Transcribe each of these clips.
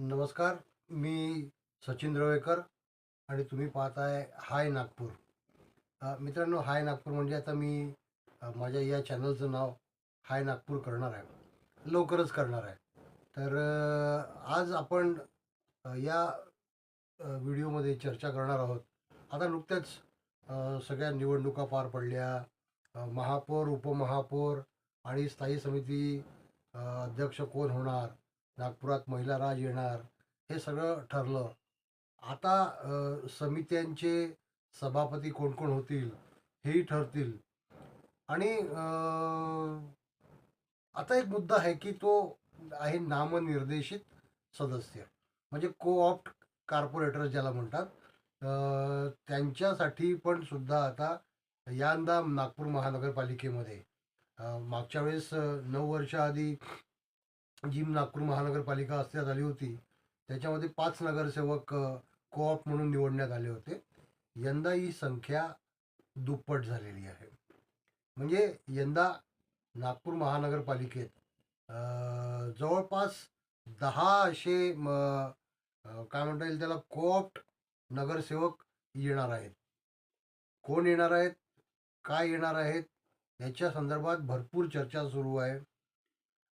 नमस्कार मी सचिन रवेकर आणि तुम्ही पाहताय हाय नागपूर. मित्रांनो हाय नागपूर म्हणजे आता मी माझ्या या चॅनलचं नाव हाय नागपूर करणार आहे. लवकरच करणार आहे. तर आज आपण या व्हिडिओमध्ये चर्चा करणार आहोत. आता नुकत्याच सगळ्या निवडणुका पार पडल्या. महापौर उपमहापौर आणि स्थायी समिती अध्यक्ष कोण होणार? नागपुरात महिला राज येणार हे सगळं ठरलं. आता समित्यांचे सभापती कोण कोण होतील हेही ठरतील. आणि आता एक मुद्दा आहे की तो आहे नामनिर्देशित सदस्य. म्हणजे को ऑप्ट कार्पोरेटर ज्याला म्हणतात त्यांच्यासाठी पण सुद्धा आता यंदा नागपूर महानगरपालिकेमध्ये मागच्या वेळेस नऊ वर्षाआधी जी नागपूर महानगरपालिका अस्तित्वात आली होती त्याच्यामध्ये पाच नगरसेवक कोऑप म्हणून निवडण्यात आले होते. यंदा ही संख्या दुप्पट झालेली आहे. म्हणजे यंदा नागपूर महानगरपालिकेत जवळपास दहा असे म, काय म्हणता येईल त्याला कोऑप्ट नगरसेवक येणार आहेत. कोण येणार आहेत? काय येणार आहेत? याच्या संदर्भात भरपूर चर्चा सुरू आहे.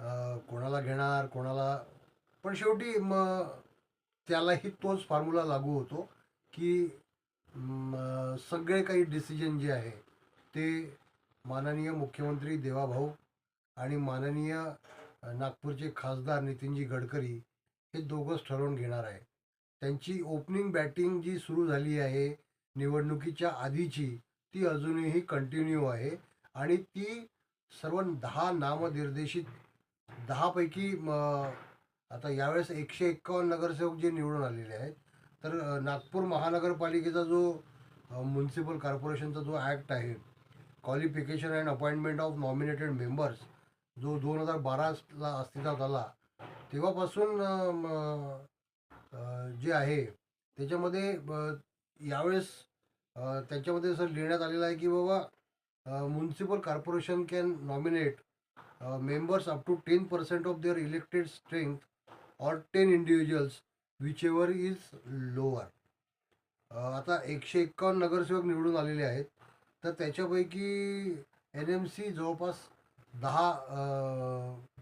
कोणाला घेणार कोणाला पण शेवटी मग त्यालाही तोच फॉर्म्युला लागू होतो की सगळे काही डिसिजन जे आहे ते माननीय मुख्यमंत्री देवाभाऊ आणि माननीय नागपूरचे खासदार नितीनजी गडकरी हे दोघंच ठरवून घेणार आहे. त्यांची ओपनिंग बॅटिंग जी सुरू झाली आहे निवडणुकीच्या आधीची ती अजूनही कंटिन्यू आहे आणि ती सर्व दहा नामनिर्देशित दहापैकी म, आता यावेळेस एकशे एक्कावन्न नगरसेवक जे निवडून आलेले आहेत तर नागपूर महानगरपालिकेचा जो म्युन्सिपल कॉर्पोरेशनचा जो ॲक्ट आहे qualification and appointment of nominated members जो दोन हजार बाराला अस्तित्वात आला तेव्हापासून जे आहे त्याच्यामध्ये यावेळेस त्याच्यामध्ये असं लिहिण्यात आलेलं आहे की बाबा municipal corporation can nominate members up to ten percent of their elected strength or ten individuals whichever is lower आता एकशे एक्कावन्न नगरसेवक निवडून आलेले आहेत. तर त्याच्यापैकी एन एम सी जवळपास दहा uh,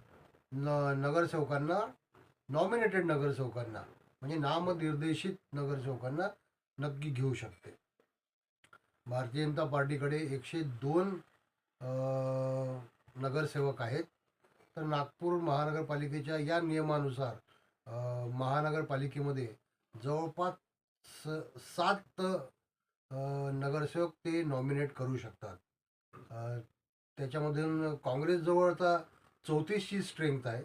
न नगरसेवकांना नॉमिनेटेड नगरसेवकांना म्हणजे नामनिर्देशित नगरसेवकांना नक्की घेऊ शकते. भारतीय जनता पार्टीकडे एकशे दोन uh, नगरसेवक आहेत. तर नागपूर महानगरपालिकेच्या या नियमानुसार महानगरपालिकेमध्ये जवळपास स- सात नगरसेवक ते नॉमिनेट करू शकतात. त्याच्यामधून काँग्रेसजवळ आता चौतीसची स्ट्रेंथ आहे.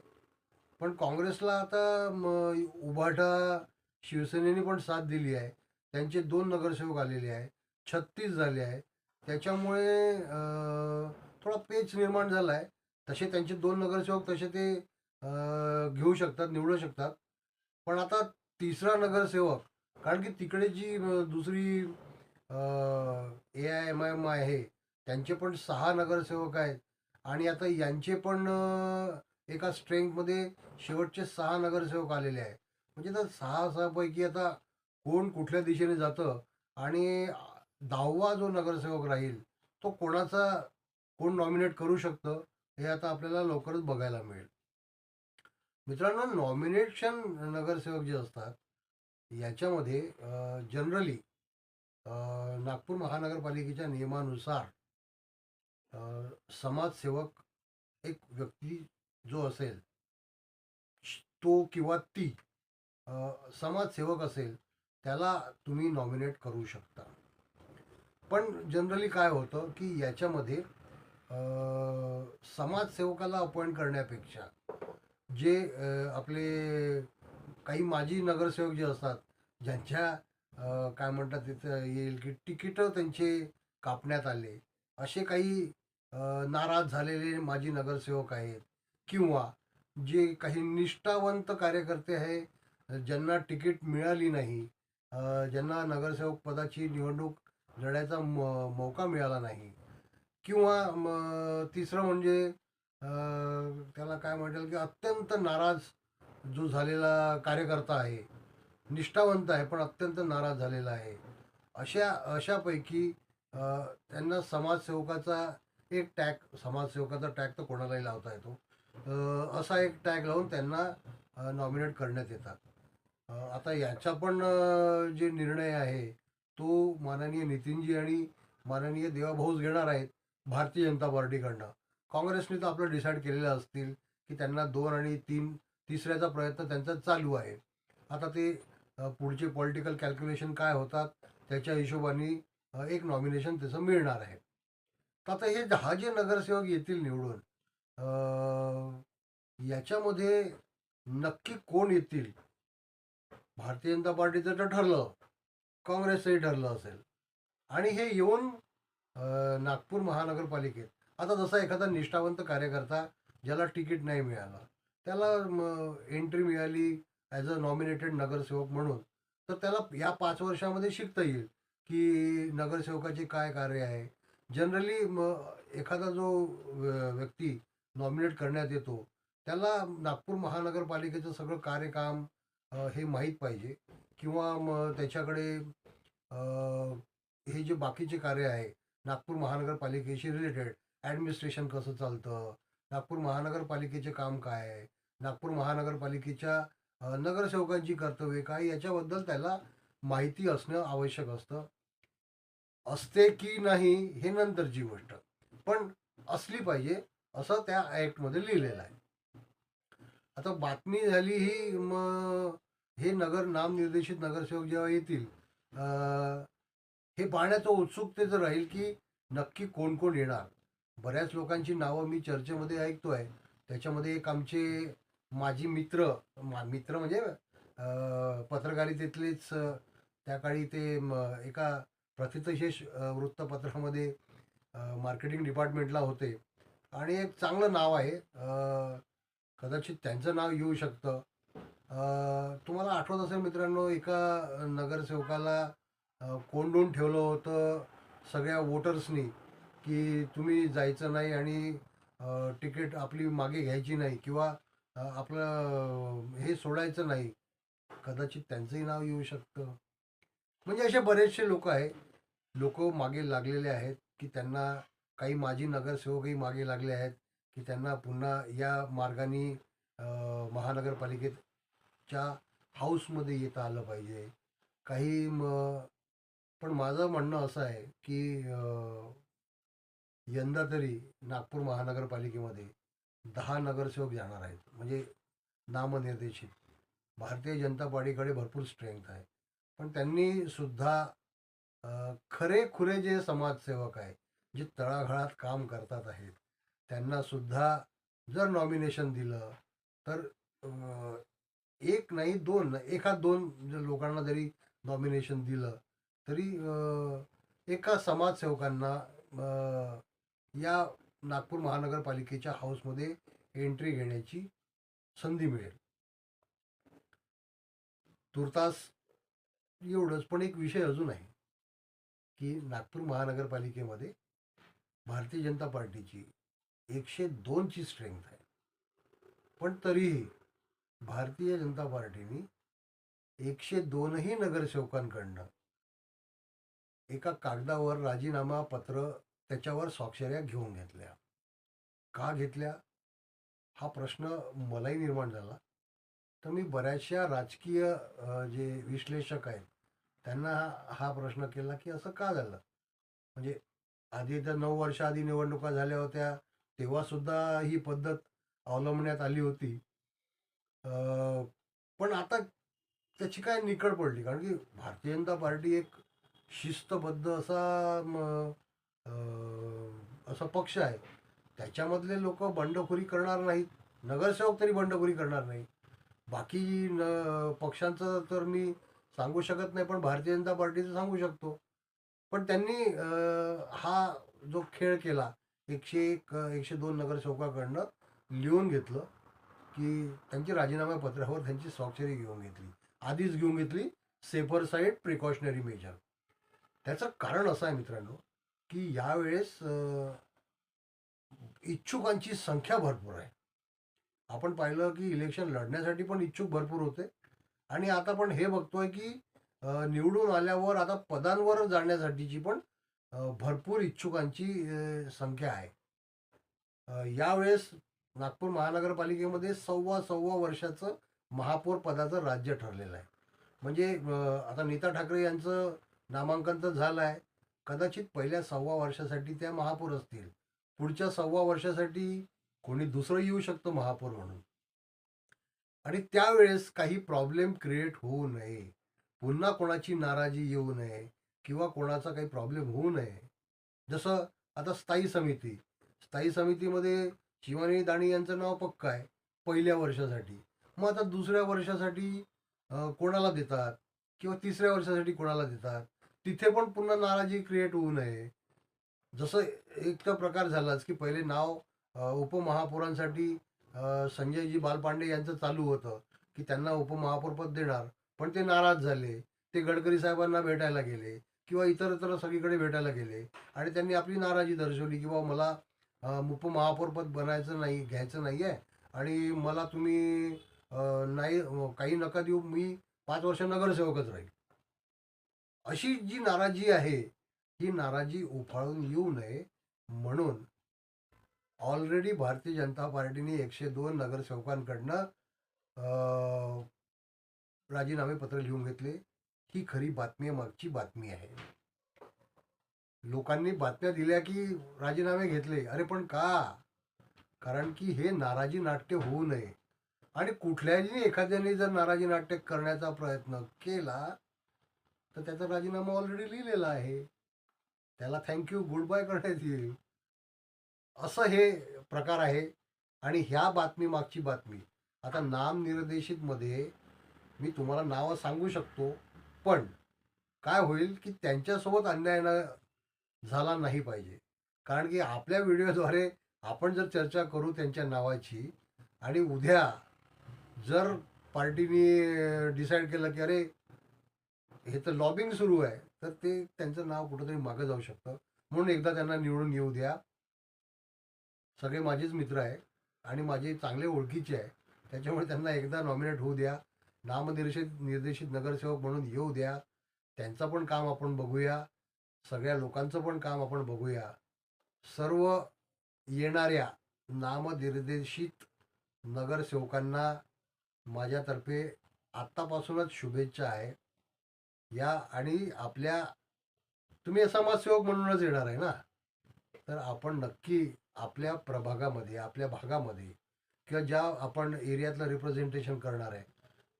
पण काँग्रेसला आता म, उभाटा शिवसेनेने पण साथ दिली आहे. त्यांचे दोन नगरसेवक आलेले आहे छत्तीस झाले आहे त्याच्यामुळे थोडा पेच निर्माण झाला आहे तसे त्यांचे दोन नगरसेवक तसे ते घेऊ शकतात निवडू शकतात. पण आता तिसरा नगरसेवक कारण की तिकडे जी दुसरी A I M I M आहे त्यांचे पण सहा नगरसेवक आहेत. आणि आता यांचे पण एका स्ट्रेंथमध्ये शेवटचे सहा नगरसेवक आलेले आहे म्हणजे तर सहा सहापैकी आता कोण कुठल्या दिशेने जातं? आणि दहावा जो नगरसेवक राहील तो कोणाचा कोण नॉमिनेट करू शकतं हे आता आपल्याला लवकरच बघायला मिळेल. मित्रांनो नॉमिनेशन नगरसेवक जे असतात याच्यामध्ये जनरली नागपूर महानगरपालिकेच्या नियमानुसार समाजसेवक एक व्यक्ती जो असेल तो किंवा ती समाजसेवक असेल त्याला तुम्ही नॉमिनेट करू शकता. पण जनरली काय होतं की याच्यामध्ये समाजसेवकाला अपॉइंट करण्यापेक्षा जे आपले काही माजी नगरसेवक जे असतात ज्यांच्या काय म्हणतात तिथं येईल की तिकीटं त्यांचे कापण्यात आले असे काही नाराज झालेले माजी नगरसेवक आहेत किंवा जे काही निष्ठावंत कार्यकर्ते आहे ज्यांना तिकीट मिळाली नाही ज्यांना नगरसेवक पदाची निवडणूक लढायचा म मौका मिळाला नाही किंवा मग तिसरं म्हणजे त्याला काय म्हणेल की अत्यंत नाराज जो झालेला कार्यकर्ता आहे निष्ठावंत आहे पण अत्यंत नाराज झालेला आहे. अशा अशापैकी त्यांना समाजसेवकाचा एक टॅग समाजसेवकाचा टॅग तर कोणालाही लावता येतो. असा एक टॅग लावून त्यांना नॉमिनेट करण्यात येतात. आता याचा पण जे निर्णय आहे तो माननीय नितीनजी आणि माननीय देवाभाऊच घेणार आहेत. भारतीय जनता पार्टीकडनं काँग्रेसने तर आपलं डिसाईड केलेलं असतील की त्यांना दोन आणि तीन तिसऱ्याचा प्रयत्न त्यांचा चालू आहे. आता ते पुढचे पॉलिटिकल कॅल्क्युलेशन काय होतात त्याच्या हिशोबाने एक नॉमिनेशन त्याचं मिळणार आहे. तर आता हे दहा जे नगरसेवक येतील निवडून याच्यामध्ये नक्की कोण येतील? भारतीय जनता पार्टीचं तर ठरलं. काँग्रेसचंही ठरलं असेल. आणि हे येऊन नागपूर महानगरपालिकेत. आता जसा एखादा निष्ठावंत कार्यकर्ता ज्याला तिकीट नाही मिळालं त्याला एंट्री मिळाली ॲज अ नॉमिनेटेड नगरसेवक म्हणून तर त्याला या पाच वर्षामध्ये शिकता येईल की नगरसेवकाचे काय कार्य आहे. जनरली म एखादा जो व्य- व्यक्ती नॉमिनेट करण्यात येतो त्याला नागपूर महानगरपालिकेचं सगळं कार्यकाम हे माहीत पाहिजे किंवा मग त्याच्याकडे हे जे बाकीचे कार्य आहे नागपूर महानगरपालिकेशी रिलेटेड ॲडमिनिस्ट्रेशन कसं चालतं? नागपूर महानगरपालिकेचे काम काय? आहे नागपूर महानगरपालिकेच्या नगरसेवकांची कर्तव्ये काय? याच्याबद्दल त्याला माहिती असणं आवश्यक असतं. असते की नाही हे नंतरची गोष्ट. पण असली पाहिजे असं त्या ॲक्टमध्ये लिहिलेलं आहे. आता बातमी झाली ही मग हे नगर नामनिर्देशित नगरसेवक जेव्हा येतील हे पाहण्याचं उत्सुकतेचं राहील की नक्की कोण कोण येणार. बऱ्याच लोकांची नावं मी चर्चेमध्ये ऐकतो आहे त्याच्यामध्ये एक आमचे माजी मित्र मा- मित्र म्हणजे पत्रकारितेतलेच त्या काळी ते एका प्रथितशेष वृत्तपत्रामध्ये मार्केटिंग डिपार्टमेंटला होते. आणि एक चांगलं नाव आहे. कदाचित त्यांचं नाव येऊ शकतं. तुम्हाला आठवत असेल मित्रांनो एका नगरसेवकाला कोंडून ठेवलं होतं सगळ्या वोटर्सनी की तुम्ही जायचं नाही आणि तिकीट आपली मागे घ्यायची नाही किंवा आपलं हे सोडायचं नाही. कदाचित त्यांचंही नाव येऊ शकतं. म्हणजे असे बरेचसे लोक आहे. लोक मागे लागलेले आहेत की त्यांना काही माजी नगरसेवकही मागे लागले आहेत की त्यांना पुन्हा या मार्गाने महानगरपालिकेच्या हाऊसमध्ये येता आलं पाहिजे. काही म पण माझं म्हणणं असं आहे की यंदा तरी नागपूर महानगरपालिकेमध्ये दहा नगरसेवक जाणार आहेत. म्हणजे नामनिर्देशित. भारतीय जनता पार्टीकडे भरपूर स्ट्रेंथ आहे. पण त्यांनी सुद्धा खरे खुरे जे समाजसेवक आहे जे तळागाळात काम करतात आहेत त्यांना सुद्धा जर नॉमिनेशन दिलं तर एक नाही दोन एखाद दोन लोकांना जरी नॉमिनेशन दिलं तरी एका समाजसेवकांना या नागपूर महानगरपालिकेच्या हाऊसमध्ये एंट्री घेण्याची संधी मिळेल. तुर्तास एवढंच पण एक विषय अजून आहे की नागपूर महानगरपालिकेमध्ये भारतीय जनता पार्टीची एकशे दोनची स्ट्रेंथ आहे. पण तरीही भारतीय जनता पार्टीने एकशे दोनही नगरसेवकांकडनं एका कागदावर राजीनामा पत्र त्याच्यावर स्वाक्षऱ्या घेऊन घेतल्या. का घेतल्या? हा प्रश्न मलाही निर्माण झाला. तर मी बऱ्याचशा राजकीय जे विश्लेषक आहेत त्यांना हा प्रश्न केला की असं का झालं? म्हणजे आधी तर नऊ वर्षाआधी निवडणुका झाल्या होत्या तेव्हासुद्धा ही पद्धत अवलंबण्यात आली होती. पण आता त्याची काय निकड पडली? कारण की भारतीय जनता पार्टी एक शिस्तबद्ध असा म, असा पक्ष आहे. त्याच्यामधले लोक बंडखोरी करणार नाहीत. नगरसेवक तरी बंडखोरी करणार नाही बाकी न पक्षांचं तर मी सांगू शकत नाही पण भारतीय जनता पार्टीचं सांगू शकतो. पण त्यांनी हा जो खेळ केला एकशे एक एकशे दोन नगरसेवकाकडनं लिहून घेतलं की त्यांची राजीनामा पत्रावर त्यांची स्वाक्षरी घेऊन घेतली. आधीच घेऊन घेतली सेफर साईड प्रिकॉशनरी मेजर त्याचं कारण असं आहे मित्रांनो की यावेळेस इच्छुकांची संख्या भरपूर आहे. आपण पाहिलं की इलेक्शन लढण्यासाठी पण इच्छुक भरपूर होते. आणि आता पण हे बघतोय की निवडून आल्यावर आता पदांवर जाण्यासाठीची पण भरपूर इच्छुकांची संख्या आहे. यावेळेस नागपूर महानगरपालिकेमध्ये सव्वा सव्वा वर्षाचं महापौर पदाचं राज्य ठरलेलं आहे. म्हणजे आता नीता ठाकरे यांचं नामांकन तर झालं आहे कदाचित पहिल्या सव्वा वर्षासाठी त्या महापौर असतील. पुढच्या सव्वा वर्षासाठी कोणी दुसरं येऊ शकतं महापौर म्हणून. आणि त्यावेळेस काही प्रॉब्लेम क्रिएट होऊ नये. पुन्हा कोणाची नाराजी येऊ नये किंवा कोणाचा काही प्रॉब्लेम होऊ नये. जसं आता स्थायी समिती. स्थायी समितीमध्ये शिवानी दाणी यांचं नाव पक्क आहे पहिल्या वर्षासाठी. मग आता दुसऱ्या वर्षासाठी कोणाला देतात? किंवा तिसऱ्या वर्षासाठी कोणाला देतात? तिथे पण पुन्हा नाराजी क्रिएट होऊ नये. जसं एक तर प्रकार झालाच की पहिले नाव उपमहापौरांसाठी संजयजी बालपांडे यांचं चालू होतं की त्यांना उपमहापौरपद देणार. पण ते नाराज झाले. ते गडकरी साहेबांना भेटायला गेले किंवा इतर सगळीकडे भेटायला गेले आणि त्यांनी आपली नाराजी दर्शवली की बाबा मला उपमहापौरपद बनायचं नाही घ्यायचं नाही आहे आणि मला तुम्ही नाही काही नका देऊ. मी पाच वर्ष नगरसेवकच राहील. अशी जी नाराजी आहे ही नाराजी उफाळून येऊ नये म्हणून ऑलरेडी भारतीय जनता पार्टीने एकशे दोन नगरसेवकांकडनं राजीनामे पत्र लिहून घेतले. ही खरी बातमी मागची बातमी आहे. लोकांनी बातम्या दिल्या की राजीनामे घेतले. अरे पण का? कारण की हे नाराजी नाट्य होऊ नये. आणि कुठल्याही एखाद्याने जर नाराजी नाट्य करण्याचा प्रयत्न केला तर त्याचा राजीनामा ऑलरेडी लिहिलेला आहे. त्याला थँक्यू गुड बाय करण्यात येईल. असं हे प्रकार आहे. आणि ह्या बातमी मागची बातमी. आता नामनिर्देशितमध्ये मी तुम्हाला नावं सांगू शकतो पण काय होईल की त्यांच्यासोबत अन्याय न झाला नाही पाहिजे. कारण की आपल्या व्हिडिओद्वारे आपण जर चर्चा करू त्यांच्या नावाची आणि उद्या जर पार्टीने डिसाईड केलं की अरे हे तर लॉबिंग सुरू आहे. तर ते त्यांचं नाव कुठंतरी मागं जाऊ शकतं. म्हणून एकदा त्यांना निवडून येऊ द्या. सगळे माझेच मित्र आहे आणि माझे चांगले ओळखीचे आहे. त्याच्यामुळे त्यांना एकदा नॉमिनेट होऊ द्या. नामनिर्देशित निर्देशित नगरसेवक म्हणून येऊ द्या. त्यांचं पण काम आपण बघूया. सगळ्या लोकांचं पण काम आपण बघूया. सर्व येणाऱ्या नामनिर्देशित नगरसेवकांना माझ्यातर्फे आत्तापासूनच शुभेच्छा आहे. या आणि आपल्या तुम्ही समाजसेवक म्हणूनच येणार आहे ना? तर आपण नक्की आपल्या प्रभागामध्ये आपल्या भागामध्ये किंवा ज्या आपण एरियातलं रिप्रेझेंटेशन करणार आहे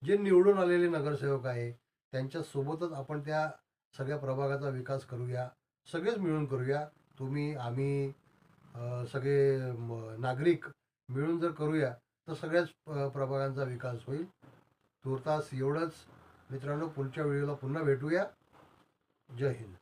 जे निवडून आलेले नगरसेवक आहे त्यांच्यासोबतच आपण त्या सगळ्या प्रभागाचा विकास करूया सगळेच मिळून करूया. तुम्ही आम्ही सगळे नागरिक मिळून जर करूया तर सगळ्याच प्रभागांचा विकास होईल. तुर्तास एवढंच. मित्रांनो पुढच्या व्हिडिओला पुन्हा भेटूया. जय हिंद.